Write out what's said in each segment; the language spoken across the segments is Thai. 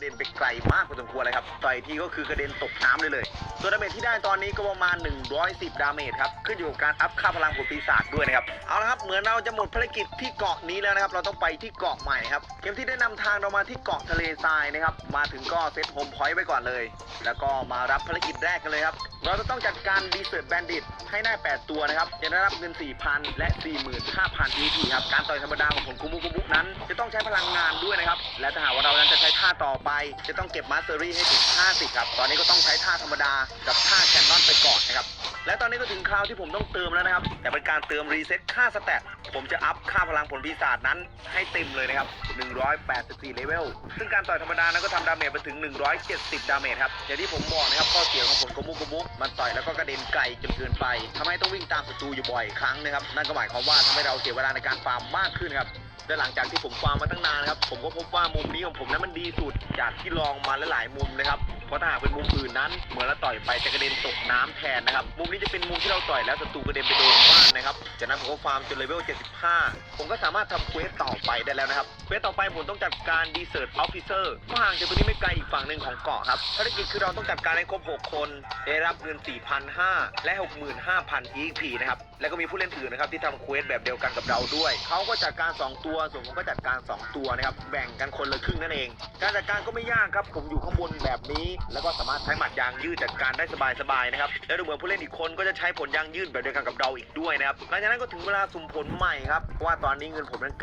เด่นไปไกลมากพอสมควรเลยครับต่อยทีก็คือกระเด็นตกน้ำเลยเลยส่วนดาเมจที่ได้ตอนนี้ก็ประมาณ 110 ดาเมจครับขึ้นอยู่กับการอัพค่าพลังผลปีศาจด้วยนะครับเอาละครับเหมือนเราจะหมดภารกิจที่เกาะนี้แล้วนะครับเราต้องไปที่เกาะใหม่ครับเกมที่ได้นำทางเรามาที่เกาะทะเลทรายนะครับมาถึงก็เซตโฮมพอยต์ไว้ก่อนเลย แล้วก็มารับภารกิจแรกกันเลยครับเราจะต้องจัดการดีเซอร์แบนดิตให้ได้ 8 ตัวนะครับจะได้รับเงิน 4,000 และ 45,000 EP ครับการต่อยธรรมดาของผมคุมุกุมุกนั้น จะต้องใช้พลังงานด้วยนะครับและถ้าหากว่าเรานั้นจะใช้ท่าต่อไปจะต้องเก็บมาสเตอรี่ให้ถึง 50 ครับ ตอนนี้ก็ต้องใช้ท่าธรรมดากับท่าแคนนอนไปก่อนนะครับ และตอนนี้ก็ถึงคราวที่ผมต้องเติมแล้วนะครับ แต่เป็นการเติมรีเซ็ตค่าสแตทผมจะอัพค่าพลังผลปีศาจนั้นให้เต็มเลยนะครับ 184 เลเวล ซึ่งการต่อยธรรมดานั้นก็ทำดาเมจไปถึง 170 ดาเมจครับ อย่างที่ผมบอกนะครับข้อเสียของผลโกมุโกมุกมันต่อยแล้วก็กระเด็นไกลจนเกินไปทำให้ต้องวิ่งตามศัตรูอยู่บ่อยครั้งนะครับ นั่นก็หมายความว่าทำให้เราเสียเวลาในการฟาร์มมากขึ้นครับ และหลังจากที่ผมฟังมมาตั้งนานนะครับ ผมก็พบว่ามุมนี้ของผมนั้นมันดีสุดจากที่ลองมาหลายๆมุมนะครับ เพราะถ้าหากเป็นมุมอื่นนั้นเหมือนเราต่อยไปจะกระเด็นตกน้ำแทนนะครับ มุมนี้จะเป็นมุมที่เราต่อยแล้วศัตรูกระเด็นไปโดนบ้านนะครับ จากนั้นผมก็ฟาร์มจนเลเวล 75 ผมก็สามารถทำเควสต่อไปได้แล้วนะครับ เควสต่อไปผมต้องจัดการดีเซอร์ตออฟฟิเซอร์ก็ห่างจากตรงนี้ไม่ไกลอีกฝั่งหนึ่งของเกาะครับภารกิจคือเราต้องจัดการให้ครบ 6 คน ได้รับเงิน 4,500 และ 65,000 EP นะครับ แล้วก็มีผู้เล่นอื่นนะครับที่ทำเควสแบบเดียวกันกับเราด้วย เขาก็จัดการ 2 ตัว ส่วนผมก็จัดการ 2 ตัวนะครับ แบ่งกันคนละครึ่งนั่นเอง การจัดการก็ไม่ยากครับ ผมอยู่ข้างบนแบบนี้แล้วก็สามารถใช้หมัดยางยืดจัดการได้สบายๆนะครับแล้วดูเหมือนผู้เล่นอีกคนก็จะใช้ผลยางยืดแบบเดียวกันกับเราอีกด้วยนะครับหลังจากนั้นก็ถึงเวลาสุ่มผลใหม่ครับเพราะว่าตอนนี้เงินผมนั้น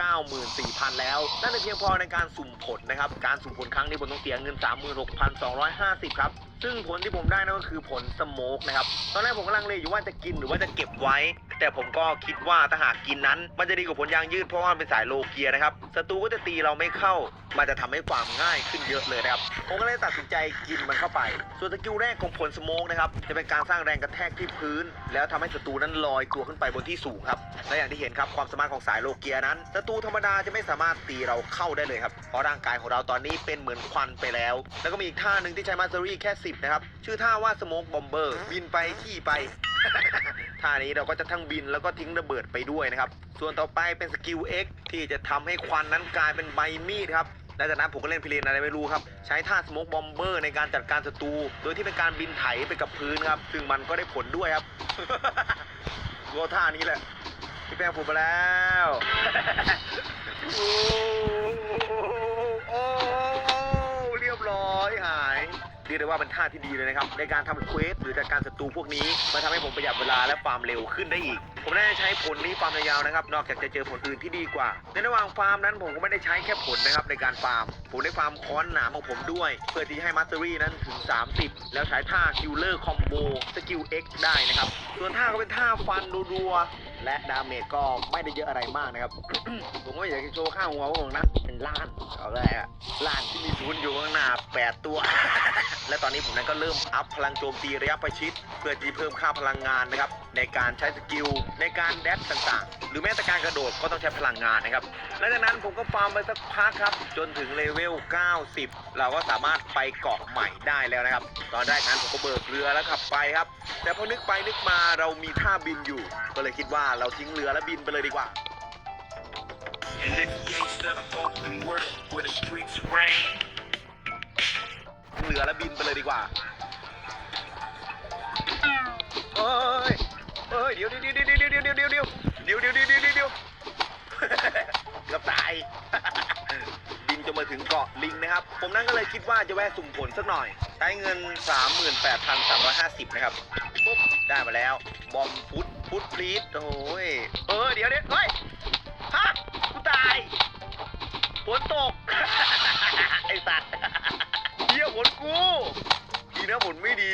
94,000 แล้วนั่นเป็นเพียงพอในการสุ่มผลนะครับการสุ่มผลครั้งนี้ผมต้องเสียเงิน 36,250 ครับซึ่งผลที่ผมได้นั่นก็คือผลสโมกนะครับตอนแรกผมกำลังเลยอยู่ว่าจะกินหรือว่าจะเก็บไว้ แต่ผมก็คิดว่าถ้าหากกินนั้น มันจะดีกว่าผลยางยืดเพราะว่ามันเป็นสายโลเกียนะครับศัตรูก็จะตีเราไม่เข้า มันจะทำให้ความง่ายขึ้นเยอะเลยนะครับผมก็เลยตัดสินใจกินมันเข้าไป ส่วนสกิลแรกของผลสโมกนะครับจะเป็นการสร้างแรงกระแทกที่พื้น แล้วทำให้ศัตรูนั้นลอยตัวขึ้นไปบนที่สูงครับและอย่างที่เห็นครับความสามารถของสายโลเกียนั้นศัตรูธรรมดาจะไม่สามารถตีเราเข้าได้เลยครับเพราะร่างกายของเราตอนนี้เป็นเหมือนควันไปแล้ว แล้วก็มีอีกท่าหนึ่งที่ใช้มาสเตอรี่แค่ 10 นะครับ ชื่อท่าว่าสโมกบอมเบอร์บินไปขี่ไป ท่านี้เราก็จะทั้งบินแล้วก็ทิ้งระเบิดไปด้วยนะครับ ส่วนต่อไปเป็นสกิล X ที่จะทำให้ควันนั้นกลายเป็นใบมีดครับและจากนั้นผมก็เล่นพิเรนอะไรไม่รู้ครับ ใช้ท่าสโมกบอมเบอร์ในการจัดการศัตรู โดยที่เป็นการบินไถไปกับพื้นครับ ซึ่งมันก็ได้ผลด้วยครับก็ท่านี้แหละ พี่แป้งผมมาแล้ว เรียกได้ว่าเป็นท่าที่ดีเลยนะครับ ในการทำเควสหรือจัดการศัตรูพวกนี้ มันทำให้ผมประหยัดเวลาและฟาร์มเร็วขึ้นได้อีก ผมได้ใช้ผลนี้ฟาร์มยาวๆนะครับ นอกจากจะเจอผลอื่นที่ดีกว่า ในระหว่างฟาร์มนั้นผมก็ไม่ได้ใช้แค่ผลนะครับในการฟาร์ม ผมได้ฟาร์มค้อนหนามของผมด้วย เพื่อที่ให้มาสเตอรี่นั้นถึง 30 แล้วใช้ท่าคิลเลอร์คอมโบสกิล X ได้นะครับ ส่วนท่าก็เป็นท่าฟันรัวๆและดาเมจก็ไม่ได้เยอะอะไรมากนะครับ ผมก็อยากจะโชว์ข้างหัวของผมนะเป็นล้านเอาแรอะล้านที่มีศูนย์อยู่ข้างหน้าแปดตัวและตอนนี้ผมนั้นก็เริ่มอัพพลังโจมตีระยะประชิด เพื่อที่เพิ่มค่าพลังงานนะครับ ในการใช้สกิลในการแดดต่างๆ หรือแม้แต่การกระโดดก็ต้องใช้พลังงานนะครับหลังจากนั้นผมก็ฟาร์มไปสักพักครับ จนถึงเลเวล 90 เราก็สามารถไปเกาะใหม่ได้แล้วนะครับ ตอนแรกนั้นผมก็เบิกเรือแล้วขับไปครับ แต่พอนึกไปนึกมาเรามีท่าบินอยู่ ก็เลยคิดว่าเราทิ้งเรือแล้วบินไปเลยดีกว่า In this gangsta open world where the streets reign. เรือแล้วบินไปเลยดีกว่าเอ้ยเอ้ยเดี๋ยวเดี๋ยวเดี๋ยวเดี๋ยวเดี๋ยวเดี๋ยวเดี๋ยวเดี๋ยวเดี๋ยวเดี๋ยวเดี๋ยวเดี๋ยวเดี๋ยวเดี๋ยวกือบตายบินจนมาถึงเกาะลิงนะครับ ผมนั่นก็เลยคิดว่าจะแวะสุ่มผลสักหน่อย ใช้เงิน 38,350 นะครับปุ๊บได้มาแล้ว บอมฟุตฟุตพลีดโอ้ย เออ เดี๋ยวเดี๋ยวเฮ้ยฮะกูตายฝนตก ไอ้สัตว์ ผลกูดีนะผลไม่ดี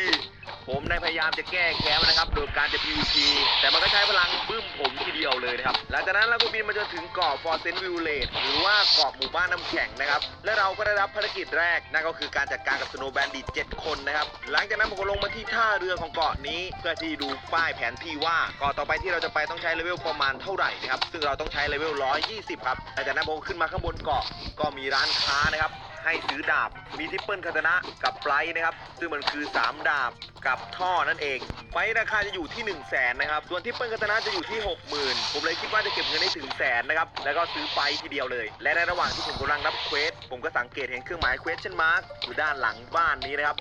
ผมได้พยายามจะแก้แค้นมันนะครับ โดยการจะ PVP แต่มันก็ใช้พลังบึ้มผมทีเดียวเลยนะครับ หลังจากนั้นเราก็บินมาจนถึงเกาะ f o r t e n Village หรือว่าเกาะหมู่บ้านน้ำแข็งนะครับ และเราก็ได้รับภารกิจแรก นั่นก็คือการจัดการกับ Snow Bandit 7คนนะครับ หลังจากนั้นผมก็ลงมาที่ท่าเรือของเกาะนี้ เพื่อที่ดูป้ายแผนที่ว่าเกาะต่อไปที่เราจะไปต้องใช้เลเวลประมาณเท่าไหร่นะครับ ซึ่งเราต้องใช้เลเวล120 ครับหลังจากนั้นผมขึ้นมาข้างบนเกาะก็มีร้านค้านะครับ ให้ซื้อดาบมีทิปเปิลคาตนะกับไบรท์นะครับ ซึ่งมันคือ 3 ดาบกับท่อนั่นเองไฟราคาจะอยู่ที่ 1 0 0 0 0แสนนะครับ ส่วนทิปเปิลคาตนะจะอยู่ที่ 60,000 ผมเลยคิดว่าจะเก็บเงินได้ถึงแสนนะครับ แล้วก็ซื้อไฟทีเดียวเลย และในระหว่างที่ผมกำลังรับเควส ผมก็สังเกตเห็นเครื่องหมาย question mark อยู่ด้านหลังบ้านนี้นะครับ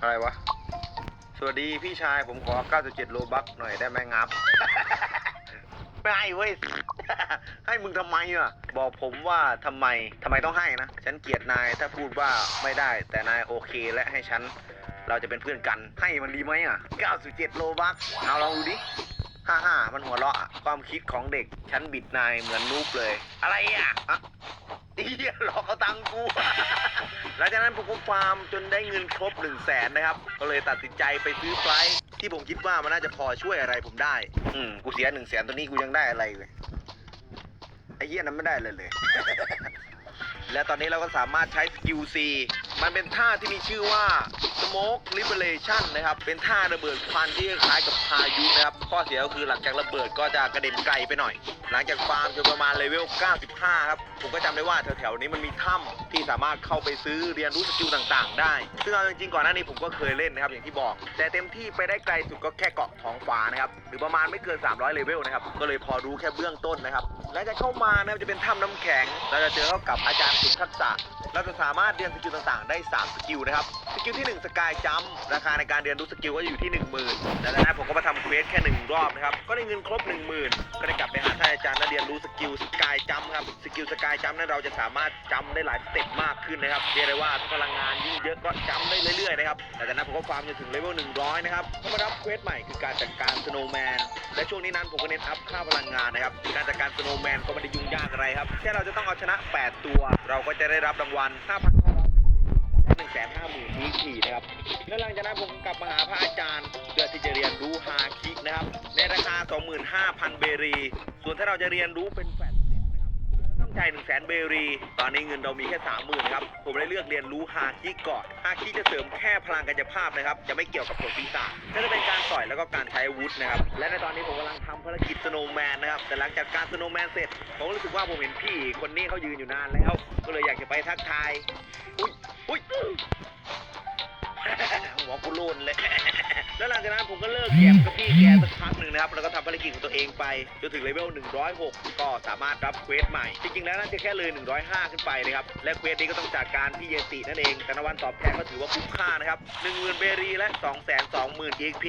อะไรวะ สวัสดีพี่ชายผมขอ 97 โลบัคหน่อยได้ไหมงับ ไม่ให้เว้ย ให้มึงทำไมอะ บอกผมว่าทำไมทำไมต้องให้นะ ฉันเกลียดนายถ้าพูดว่าไม่ได้ แต่นายโอเคและให้ฉัน เราจะเป็นเพื่อนกัน ให้มันดีไหมอะ 97 โลบัคเอาลองดูดิฮ่าฮ่ามันหัวเราะความคิดของเด็ก ฉันบิดนายเหมือนนูบเลย อะไรอะอะเฮียหลอกเอาตังค์กูหลังจากนั้นผมก็ฟาร์มจนได้เงินครบ1นึ่งแสนนะครับ ก็เลยตัดสินใจไปซื้อไฟ ที่ผมคิดว่ามันน่าจะพอช่วยอะไรผมได้ อืมกูเสียหนึ่งแสนตัวนี้กูยังได้อะไรเลยไอ้เหี้ยนั้นไม่ได้เลยเลย และตอนนี้เราก็สามารถใช้สกิล C มันเป็นท่าที่มีชื่อว่า Smoke Liberation นะครับ เป็นท่าระเบิดควันที่คล้ายกับพายุนะครับ ข้อเสียก็คือหลังจากระเบิดก็จะกระเด็นไกลไปหน่อย หลังจากฟาร์มจนประมาณเลเวล 95 ครับ ผมก็จำได้ว่าแถวๆนี้มันมีถ้ำที่สามารถเข้าไปซื้อเรียนรู้สกิลต่างๆ ได้ ซึ่งเอาจริงๆก่อนหน้านี้ผมก็เคยเล่นนะครับอย่างที่บอก แต่เต็มที่ไปได้ไกลสุดก็แค่เกาะท้องฟ้านะครับหรือประมาณไม่เกิน 300 เลเวลนะครับก็เลยพอรู้แค่เบื้องต้นนะครับหลังจากเข้ามานะครับจะเป็นถ้ำน้ำแข็ง เราจะเจอเข้ากับอาจารย์ฝึกทักษะเราจะสามารถเรียนสกิลต่างๆ ได้ 3 สกิลนะครับ สกิลที่ 1 สกายจัมราคาในการเรียนรู้สกิลก็อยู่ที่ 10,000 แล้วจากนั้นผมก็มาทำเควสแค่ 1 รอบนะครับ ก็ได้เงินครบ 10,000 ก็ได้กลับไปหาท่านจารย์และเรียนรู้สกิลสกายจัมครับสกิลสกายจัมนั้นเราจะสามารถจำได้หลายสเต็ปมากขึ้นนะครับเรียกได้ว่าพลังงานยิ่งเยอะก็จำได้เรื่อยๆนะครับแต่จากนั้นผมก็ฟาร์มจนถึงเลเวล100 นะครับก็มารับเควสใหม่คือการจัดการสโนว์แมนและช่วงนี้นั้นผมก็เน้นอัพค่าพลังงานนะครับการจัดการสโนว์แมนก็ไม่ได้ยุ่งยากอะไรครับแค่เราจะต้องเอาชนะ 8 ตัว เราก็จะได้รับรางวัล5,000 และ1 5 0 0 0 0ทีทีนะครับแล้วหลังจากนั้นผมกลับมาหาพระอาจารย์เพื่อที่จะเรียนรู้ฮาคินะครับในราคา 25,000 เบรี ส่วนถ้าเราจะเรียนรู้เป็นแฟ ต้องจ่าย1 0 0 0 0 0เบรี ตอนนี้เงินเรามีแค่30,000นครับ ผมเลยเลือกเรียนรู้ฮาคิก่อนฮาคิจะเสริมแค่พลังกายภาพนะครับ จะไม่เกี่ยวกับผลปีศาจก็จะเป็นการต่อยแล้วก็การใช้อาวุธนะครับ และในตอนนี้ผมกำลังทำภารกิจสโนว์แมนนะครับ แต่หลังจากการสโนว์แมนเสร็จ ผมรู้สึกว่าผมเห็นพี่คนนี้เขายืนอยู่นานแล้ว ก็เลยอยากจะไปทักทาย อุ้ยอุ้ยหัวกูโลนเลย แล้วหลังจากนั้นผมก็เลิกแกมกับพี่แกสักพักหนึ่งนะครับ แล้วก็ทำภารกิจของตัวเองไป จนถึงเลเวล 106 ก็สามารถรับเควสใหม่ จริงๆ แล้วน่าจะแค่เลย 105 ขึ้นไปนะครับ และเควสนี้ก็ต้องจัดการพี่เยตินั่นเอง แต่รางวัลตอบแทนก็ถือว่าคุ้มค่านะครับ 10,000 เบรีและ 220,000 EXP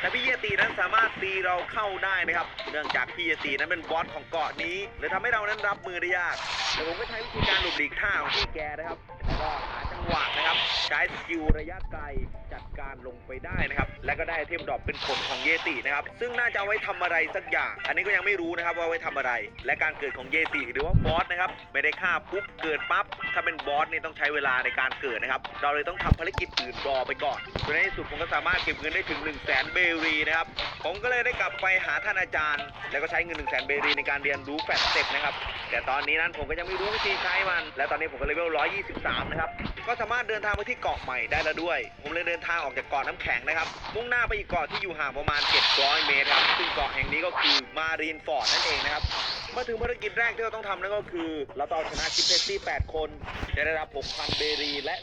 แต่พี่เยตินั้นสามารถตีเราเข้าได้นะครับ เนื่องจากพี่เยตินั้นเป็นบอสของเกาะนี้เลยทำให้เรานั้นรับมือได้ยาก แต่ผมก็ใช้วิธีการหลบหลีกท่าของพี่แกนะครับก็หาจ หวะนะครับ ใช้สกิลระยะไกลจัดการลงไปได้นะครับ และก็ได้เทมดรอปเป็นขนของเยตินะครับ ซึ่งน่าจะเอาไว้ทำอะไรสักอย่าง อันนี้ก็ยังไม่รู้นะครับว่าไว้ทำอะไร และการเกิดของเยติหรือว่าบอสนะครับ ไม่ได้ฆ่าปุ๊บเกิดปั๊บ ถ้าเป็นบอสนี่ต้องใช้เวลาในการเกิดนะครับ เราเลยต้องทำภารกิจอื่นรอไปก่อนจนในที่สุดผมก็สามารถเก็บเงินได้ถึง1 0 0 0 0แสนเบรีนะครับ ผมก็เลยได้กลับไปหาท่านอาจารย์ แล้วก็ใช้เงิน1 0 0 0 0แสนเบรีในการเรียนรู้แฟลตสเต็ปนะครับ แต่ตอนนี้นั้นผมก็ยังไม่รู้วิธีใช้มัน และตอนนี้ผมก็เลเวล123 นะครับ ก็สามารถเดินทางไปที่เกาะใหม่ได้แล้วด้วย ผมเลยเดินทางออกจากเกาะน้ำแข็งนะครับ มุ่งหน้าไปอีกเกาะที่อยู่ห่างประมาณ 700 เมตรครับ ซึ่งเกาะแห่งนี้ก็คือมารีนฟอร์ดนั่นเองนะครับ มาถึงภารกิจแรกที่เราต้องทำนั่นก็คือ เราต้องชนะคิปเพสซี่ 8 คนได้รับ 6,000 เบรี และ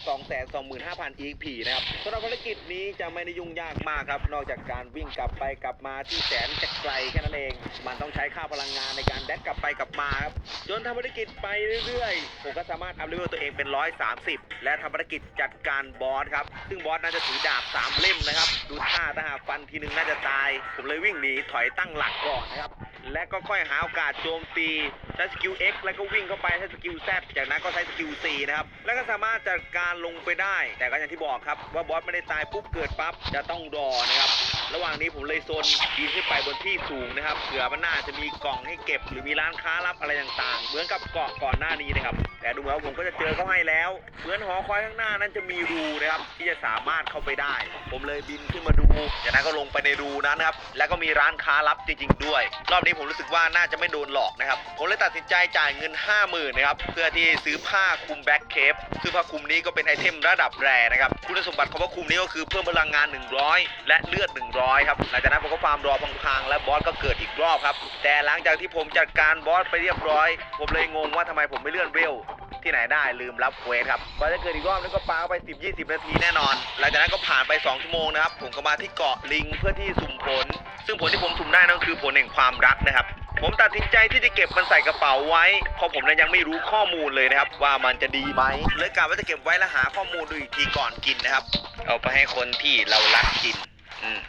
225,000 EXP นะครับสำหรับภารกิจนี้จะไม่ได้ยุ่งยากมากครับ นอกจากการวิ่งกลับไปกลับมาที่แสนจะไกลแค่นั้นเอง มันต้องใช้ค่าพลังงานในการแดกกลับไปกลับมาครับ จนทำภารกิจไปเรื่อยๆ ผมก็สามารถอัพเลเวลตัวเองเป็น 130 และทำภารกิจจัดการบอสครับ ซึ่งบอสน่าจะถือดาบ 3 เล่มนะครับ ดูท่าถ้าหากฟันทีนึงน่าจะตาย ผมเลยวิ่งหนีถอยตั้งหลักก่อนนะครับ และก็ค่อยหาโอกาสโจมตีใช้สกิล X แล้วก็วิ่งเข้าไปใช้สกิลแซจากนั้นก็ใช้สกิล C นะครับ แล้วก็สามารถจัดการลงไปได้ แต่ก็อย่างที่บอกครับ ว่าบอสไม่ได้ตายปุ๊บเกิดปั๊บจะต้องรอนะครับ ระหว่างนี้ผมเลยโซนบินขึ้นไปบนที่สูงนะครับเผื่อมันน่าจะมีกล่องให้เก็บ หรือมีร้านค้ารับอะไรต่างๆ เหมือนกับเกาะก่อนหน้านี้นะครับ แต่ดูเหมือนว่าผมก็จะเจอเขาให้แล้ว เหมือนหอคอยข้างหน้านั้นจะมีรูนะครับที่จะสามารถเข้าไปได้ ผมเลยบินขึ้นมาดูจากนั้นก็ลงไปในรูนั้นนะครับแล้วก็มีร้านค้ารับจริงๆด้วย รอบนี้ผมรู้สึกว่าน่าจะไม่โดนหลอกนะครับผมเลยตัดสินใจจ่ายเงิน 50,000นะครับเพื่อที่ซื้อผ้าคลุมแบ็คเคปซึ่งผ้าคลุมนี้ก็เป็นไอเทมระดับแรนะครับคุณสมบัติของผ้าคลุมนี้ก็คือเพิ่มพลังงาน 100 และเลือด 100ครับหลังจากนั้นผมก็ฟาร์มรอพังๆและบอสก็เกิดอีกรอบครับแต่หลังจากที่ผมจัดการบอสไปเรียบร้อย ผมเลยงงว่าทำไมผมไม่เลื่อนเวล ที่ไหนได้ลืมรับเควสครับกว่าจะเกิดอีกรอบนึงก็ปาไป10 20 นาทีแน่นอน หลังจากนั้นก็ผ่านไป 2 ชั่วโมงนะครับ ผมก็มาที่เกาะลิงเพื่อที่สุ่มผล ซึ่งผลที่ผมสุ่มได้นั่นคือผลแห่งความรักนะครับ ผมตัดสินใจที่จะเก็บมันใส่กระเป๋าไว้เพราะผมนั้นยังไม่รู้ข้อมูลเลยนะครับ ว่ามันจะดีไหมเลยกะว่าจะเก็บไว้แล้วหาข้อมูลดูอีกทีก่อนกินนะครับ เอาไปให้คนที่เรารักกิน อืม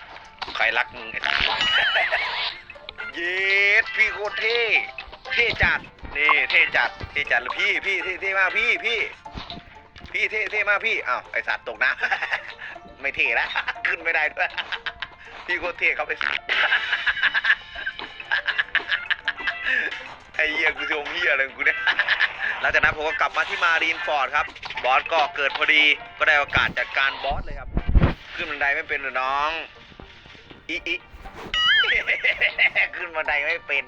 ใครรักมึงเย็ดพี่โคเท่เท่จัด นี่เท่จัดเท่จัดเลยพี่พี่เท่เท่มากพี่พี่ พี่เท่เท่มากพี่อ้าวไอสัตว์ตกน้ำ ไม่เท่แล้วขึ้นไม่ได้ด้วยพี่โคตรเท่ครับไอสัตว์ไอเหี้ยกูชมเหี้ยอะไรของกูเนี่ยหลังจากนั้นผมก็กลับมาที่มารีนฟอร์ดครับ บอสก็เกิดพอดีก็ได้โอกาสจัดการบอสเลยครับ ขึ้นบันไดไม่เป็นหรอน้องอีอีขึ้นบันไดไม่เป็น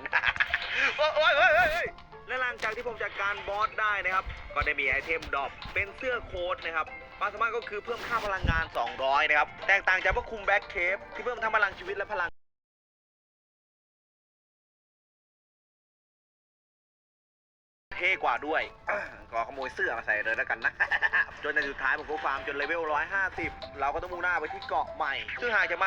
โอ้ยโอ้ยโอ้ย และหลังจากที่ผมจัดการบอสได้นะครับ ก็ได้มีไอเทมดรอปเป็นเสื้อโค้ทนะครับความสามารถก็คือเพิ่มค่าพลังงาน 200 นะครับ แตกต่างจากพวกคุมแบ็คเคปที่เพิ่มทั้งพลังชีวิตและพลังเท่กว่าด้วย ก็ขโมยเสื้อมาใส่เลยแล้วกันนะ จนในสุดท้ายผมก็ฟาร์มจนเลเวล 150 เราก็ต้องมุ่งหน้าไปที่เกาะใหม่ ซึ่งห่างจากมา